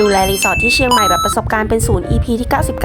ดูแลรีสอร์ทที่เชียงใหม่แบบประสบการณ์เป็นศูนย์ EP ที่ 99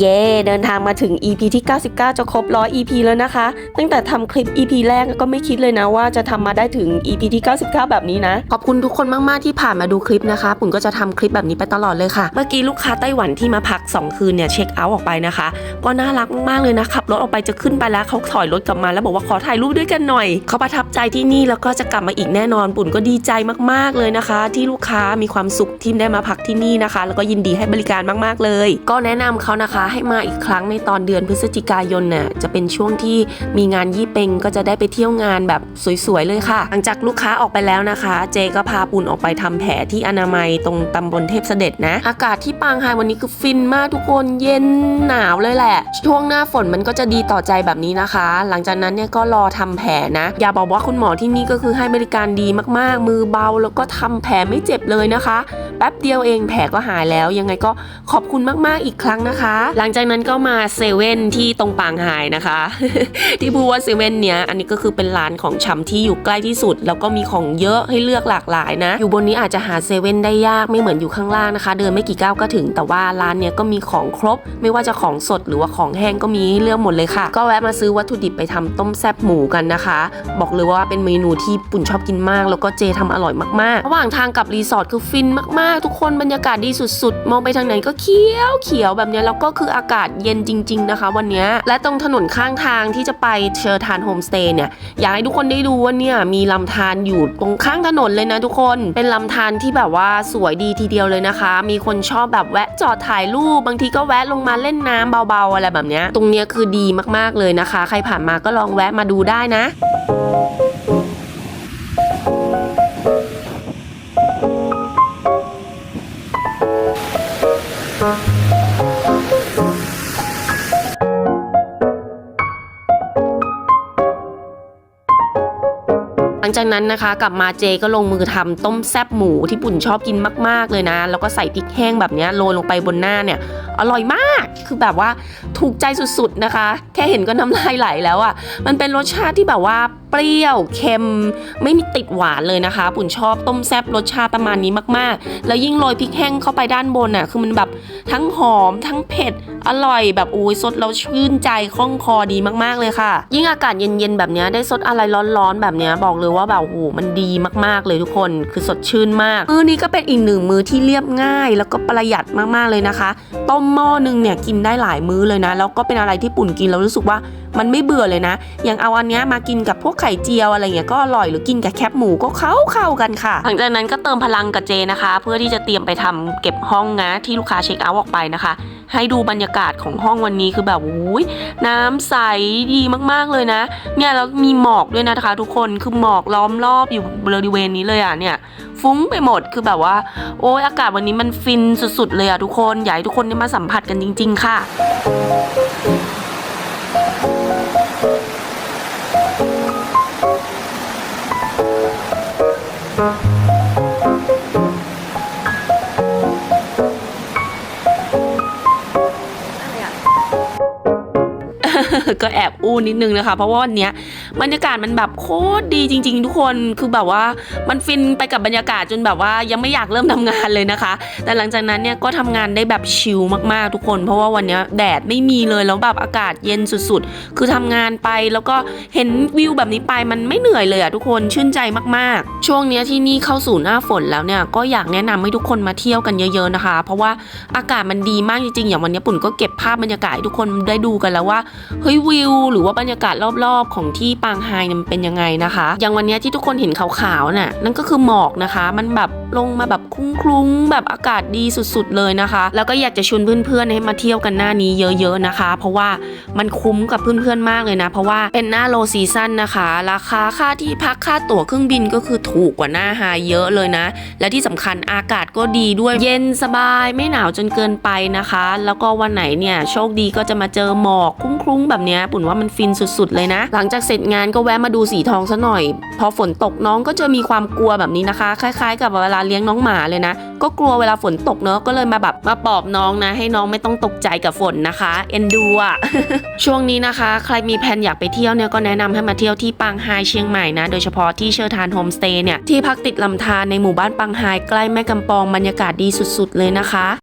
เย่เดินทางมาถึง EP ที่ 99 จะครบ100 EP แล้วนะคะ ตั้งแต่ทำคลิป EP แรกก็ไม่คิดเลยนะว่าจะทำมาได้ถึง EP ที่ 99 แบบนี้นะ ขอบคุณทุกคนมากๆที่ผ่านมาดูคลิปนะคะ ปุ่นก็จะทำคลิปแบบนี้ไปตลอดเลยค่ะ เมื่อกี้ลูกค้าไต้หวันที่มาพัก 2 คืนเนี่ยเช็คเอาท์ออกไปนะคะ ก็น่ารักมากๆเลยนะขับรถออกไปจะขึ้นไปแล้วเขาถอยรถกลับมาแล้วบอกว่าขอถ่ายรูปด้วยกันหน่อยเขาประทับใจที่นี่แล้วก็จะกลับมาอีกแน่นอน ปุ่นก็ดีใจมากๆเลยนะคะ ที่ลูกค้ามีความสุขที่ได้มาพักที่นี่นะคะ แล้วก็ยินดีให้บริการมาก ๆ เลย ก็แนะนำเขานะคะให้มาอีกครั้งในตอนเดือนพฤศจิกายนน่ะจะเป็นช่วงที่มีงานยี่เป็งก็จะได้ไปเที่ยวงานแบบสวย ๆ เลยค่ะ หลังจากลูกค้าออกไปแล้วนะคะ เจก็พาปุ่นออกไปทำแผลที่อนามัยตรงตำบลเทพเสด็จนะ อากาศที่ปางไฮวันนี้คือฟินมากทุกคนเย็นหนาวเลยแหละ ช่วงหน้าฝนมันก็จะดีต่อใจแบบนี้นะคะ หลังจากนั้นเนี่ยก็รอทำแผลนะ อย่าบอกว่าคุณหมอที่นี่ก็คือให้บริการดีมากๆ มือเบาแล้วก็ทำแผลไม่เจ็บเลยนะคะ แป๊บเดียวเองแผลก็หายแล้วยังไงก็ขอบคุณมากๆอีกครั้งนะคะ หลังจากนั้นก็มาเซเว่นที่ตรงปางหายนะคะ ที่พูดว่าเซเว่นเนี้ยอันนี้ก็คือเป็นร้านของชำที่อยู่ใกล้ที่สุด แล้วก็มีของเยอะให้เลือกหลากหลายนะ อยู่บนนี้อาจจะหาเซเว่นได้ยากไม่เหมือนอยู่ข้างล่างนะคะ เดินไม่กี่ก้าวก็ถึง แต่ว่าร้านเนี้ยก็มีของครบ ไม่ว่าจะของสดหรือว่าของแห้งก็มีให้เลือกหมดเลยค่ะ ก็แวะมาซื้อวัตถุดิบไปทำต้มแซ่บหมูกันนะคะ บอกเลยว่าเป็นเมนูที่ปุ่นชอบกินมาก แล้วก็เจทำอร่อยมากๆ ระหว่างทางกลับรีสอร์ทคือฟินมากๆ ทุกคนบรรยากาศดีสุดๆ มองไปทางไหนก็เขียวเขียวแบบเนี้ยแล้วก็คืออากาศเย็นจริง ๆนะคะ วันเนี้ยและตรงถนนข้างทางที่จะไปเชอร์ทานโฮมสเตย์เนี่ยอยากให้ทุกคนได้ดูว่าเนี่ยมีลำธารอยู่ตรงข้างถนนเลยนะทุกคนเป็นลำธารที่แบบว่าสวยดีทีเดียวเลยนะคะ มีคนชอบแบบแวะจอดถ่ายรูปบางทีก็แวะลงมาเล่นน้ำเบาๆ อะไรแบบเนี้ยตรงเนี้ยคือดีมากๆเลยนะคะ ใครผ่านมาก็ลองแวะมาดูได้นะ หลั งจากนั้นนะคะ กลับมาเจก็ลงมือทำต้มแซบหมูที่ปุ่นชอบกินมาก ๆ เลยนะ แล้วก็ใส่พริกแห้งแบบนี้โรยลงไปบนหน้าเนี่ยอร่อยมากคือแบบว่าถูกใจสุด ๆ นะคะ แค่เห็นก็น้ำลายไหลแล้วอะ่ะมันเป็นรสชาติที่แบบว่าเปรี้ยวเค็ม ไม่มีติดหวานเลยนะคะ ปุ่นชอบต้มแซบรสชาติประมาณนี้มากๆ แล้วยิ่งโรยพริกแห้งเข้าไปด้านบนอะคือมันแบบทั้งหอมทั้งเผ็ดอร่อยแบบอุ้ยสดแล้วชื่นใจคล่องคอดีมากๆเลยค่ะ ยิ่งอากาศเย็นๆแบบนี้ได้สดอะไรร้อนๆแบบนี้บอกเลยว่าแบบโอ้โหมันดีมากๆเลยทุกคนคือสดชื่นมาก มื้อนี้ก็เป็นอีกหนึ่งมื้อที่เรียบง่าย แล้วก็ประหยัดมากๆเลยนะคะ ต้มหม้อหนึงเนี่ยกินได้หลายมื้อเลยนะ แล้วก็เป็นอะไรที่ปุ่นกินแล้วรู้สึกว่ามันไม่เบื่อเลยนะ อย่างเอาอันเนี้ยมากินกับพวกไข่เจียวอะไรเงี้ยก็อร่อยหรือกินกับแคบหมูก็เข้าเข้ากันค่ะ หลังจากนั้นก็เติมพลังกับเจนะคะ เพื่อที่จะเตรียมไปทำเก็บห้องนะที่ลูกค้าเช็คเอาท์ออกไปนะคะ ให้ดูบรรยากาศของห้องวันนี้คือแบบอุ้ยน้ำใสดีมากๆเลยนะ เนี่ยแล้วมีหมอกด้วยนะคะ ทุกคนคือหมอกล้อมรอบอยู่บริเวณนี้เลยอะเนี่ยฟุ้งไปหมดคือแบบว่า โอ้ยอากาศวันนี้มันฟินสุดๆเลยอะทุกคนอยากให้ทุกคนได้มาสัมผัสกันจริง ๆ ค่ะ ก็แอบอู้นิดนึงนะคะ เพราะว่าวันเนี้ยบรรยากาศมันแบบโคตรดีจริง ๆ ทุกคนคือแบบว่ามันฟินไปกับบรรยากาศจนแบบว่ายังไม่อยากเริ่มทำงานเลยนะคะ แต่หลังจากนั้นเนี่ยก็ทำงานได้แบบชิลมากๆทุกคน เพราะว่าวันนี้แดดไม่มีเลยแล้วแบบอากาศเย็นสุดๆ คือทำงานไปแล้วก็เห็นวิวแบบนี้ไปมันไม่เหนื่อยเลยอะทุกคนชื่นใจมากๆ ช่วงเนี้ยที่นี่เข้าสู่หน้าฝนแล้วเนี่ยก็อยากแนะนำให้ทุกคนมาเที่ยวกันเยอะๆนะคะ เพราะว่าอากาศมันดีมากจริงๆอย่างวันนี้ปุ่นก็เก็บภาพบรรยากาศให้ทุกคนได้ดูกันแล้วว่าเฮ้ยวิว หรือว่าบรรยากาศรอบๆ ของที่ปางไฮมันเป็นยังไงนะคะ อย่างวันนี้ที่ทุกคนเห็นขาวๆน่ะนั่นก็คือหมอกนะคะ มันแบบลงมาแบบคลุ้งๆแบบอากาศดีสุดๆเลยนะคะ แล้วก็อยากจะชวนเพื่อนๆให้มาเที่ยวกันหน้านี้เยอะ ๆนะคะ เพราะว่ามันคุ้มกับเพื่อนๆมากเลยนะ เพราะว่าเป็นหน้าโลซีซั่นนะคะ ราคาค่าที่พักค่าตั๋วเครื่องบินก็คือถูกกว่าหน้าไฮเยอะเลยนะ และที่สำคัญอากาศก็ดีด้วยเย็นสบายไม่หนาวจนเกินไปนะคะ แล้วก็วันไหนเนี่ยโชคดีก็จะมาเจอหมอกคลุ้งๆแบบแบบนี้ปุ่นว่ามันฟินสุดๆเลยนะ หลังจากเสร็จงานก็แวะมาดูสีทองซะหน่อย พอฝนตกน้องก็จะมีความกลัวแบบนี้นะคะ คล้าย ๆ กับเวลาเลี้ยงน้องหมาเลยนะ ก็กลัวเวลาฝนตกเนอะก็เลยมาแบบมาปลอบน้องนะ ให้น้องไม่ต้องตกใจกับฝนนะคะ เอ็นดูอะช่วงนี้นะคะ ใครมีแผนอยากไปเที่ยวเนี่ยก็แนะนำให้มาเที่ยวที่ปางไฮเชียงใหม่นะ โดยเฉพาะที่เชอร์ทานโฮมสเตย์เนี่ยที่พักติดลำธารในหมู่บ้านปางไฮใกล้แม่กำปองบรรยากาศดีสุดๆเลยนะคะ